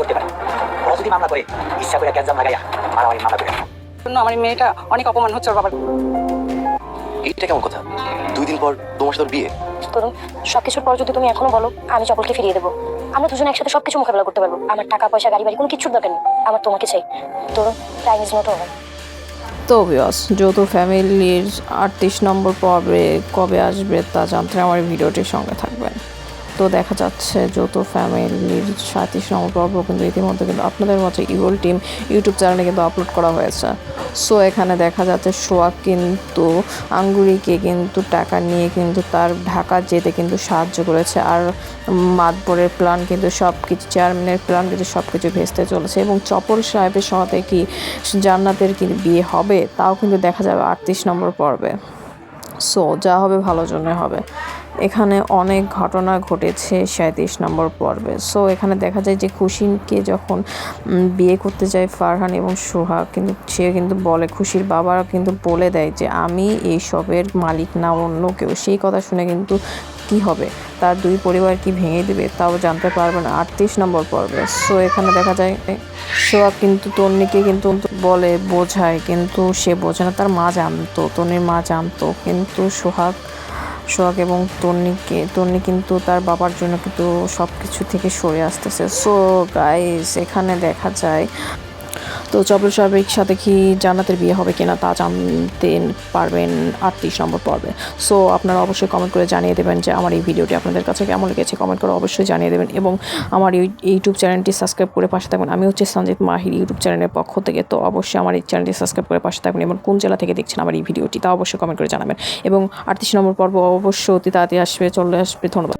করতে পারে। ওরা যদি মামলা করে ইচ্ছা করে গ্যাঞ্জাম লাগাইয়া মারামারি মামলা করে। জন্য আমার মেয়েটা অনেক অপমান হচ্ছে ওর বাবার। এইটা কেমন কথা? দুই দিন পর তোমার সাথে বিয়ে? তরুণ সবকিছুর পর যদি তুমি এখনও বলো আমি চপলকে ফিরিয়ে দেবো। আমরা দুজনে একসাথে সবকিছু মোকাবেলা করতে পারব। আমার টাকা পয়সা গাড়ি বাড়ি কোনো কিছুর দরকার নেই। আমার তোমাকে চাই। তরুণ টাইম ইজ নট ওভার তো বিয়স যৌথ ফ্যামিলির আটত্রিশ নম্বর পর্বে কবে আসবে তা জানতে আমার ভিডিওটির সঙ্গে থাকবেন। তো দেখা যাচ্ছে যৌথ ফ্যামিলির সাঁত্রিশ নম্বর পর্ব কিন্তু ইতিমধ্যে কিন্তু আপনাদের মতো ইগল টিম ইউটিউব চ্যানেলে কিন্তু আপলোড করা হয়েছে। সো, এখানে দেখা যাচ্ছে সোয়াক কিন্তু আঙ্গুরিকে কিন্তু টাকা নিয়ে কিন্তু তার ঢাকা যেতে কিন্তু সাহায্য করেছে। আর মাতবরের প্ল্যান কিন্তু সব কিছু চেয়ারম্যানের প্ল্যান কিন্তু সব কিছু ভেস্তে চলেছে এবং চপল সাহেবের সাথে কি জান্নাতের কি বিয়ে হবে, তাও কিন্তু দেখা যাবে আটত্রিশ নম্বর পর্বে। সো, যা হবে ভালো জন্য হবে। এখানে অনেক ঘটনা ঘটেছে সাঁত্রিশ নম্বর পর্বে। সো এখানে দেখা যায় যে খুশিকে যখন বিয়ে করতে যায় ফারহান এবং সোহা, কিন্তু সে কিন্তু বলে, খুশির বাবা কিন্তু বলে দেয় যে, আমি এইসবের মালিক না, অন্য কেউ। সেই কথা শুনে কিন্তু কি হবে? তার দুই পরিবার কি ভেঙে দিবে তাও জানতে পারবে না আটত্রিশ নম্বর পর্বে। সো এখানে দেখা যায় সোহাগ কিন্তু তন্নিকে কিন্তু বলে, বোঝায়, কিন্তু সে বোঝে না, তার মা জানতো, তন্নির মা জানতো, কিন্তু সোহাগ সোহাগ এবং তন্নিকে, তন্নি কিন্তু তার বাবার জন্য কিন্তু সব কিছু থেকে সরে আসতেছে। সো গাইস এখানে দেখা যায় তো চপল সাহেবের সাথে কি জান্নাতের বিয়ে হবে কিনা তা জানতে পারবেন আটত্রিশ নম্বর পর্বে। সো আপনারা অবশ্যই কমেন্ট করে জানিয়ে দেবেন যে আমার এই ভিডিওটি আপনাদের কাছে কেমন লেগেছে। কমেন্ট করে অবশ্যই জানিয়ে দেবেন এবং আমার এই ইউটিউব চ্যানেলটি সাবস্ক্রাইব করে পাশে থাকবেন আমি হচ্ছে সঞ্জিত মাহির ইউটিউব চ্যানেলের পক্ষ থেকে, তো অবশ্যই আমার এই চ্যানেলটি সাবস্ক্রাইব করে পাশে থাকবেন এবং কোন জেলা থেকে দেখছেন আমার এই ভিডিওটি তা অবশ্যই কমেন্ট করে জানাবেন। এবং আটত্রিশ নম্বর পর্ব অবশ্যই অতি তাড়াতাড়ি আসবে, চলে আসবে। ধন্যবাদ।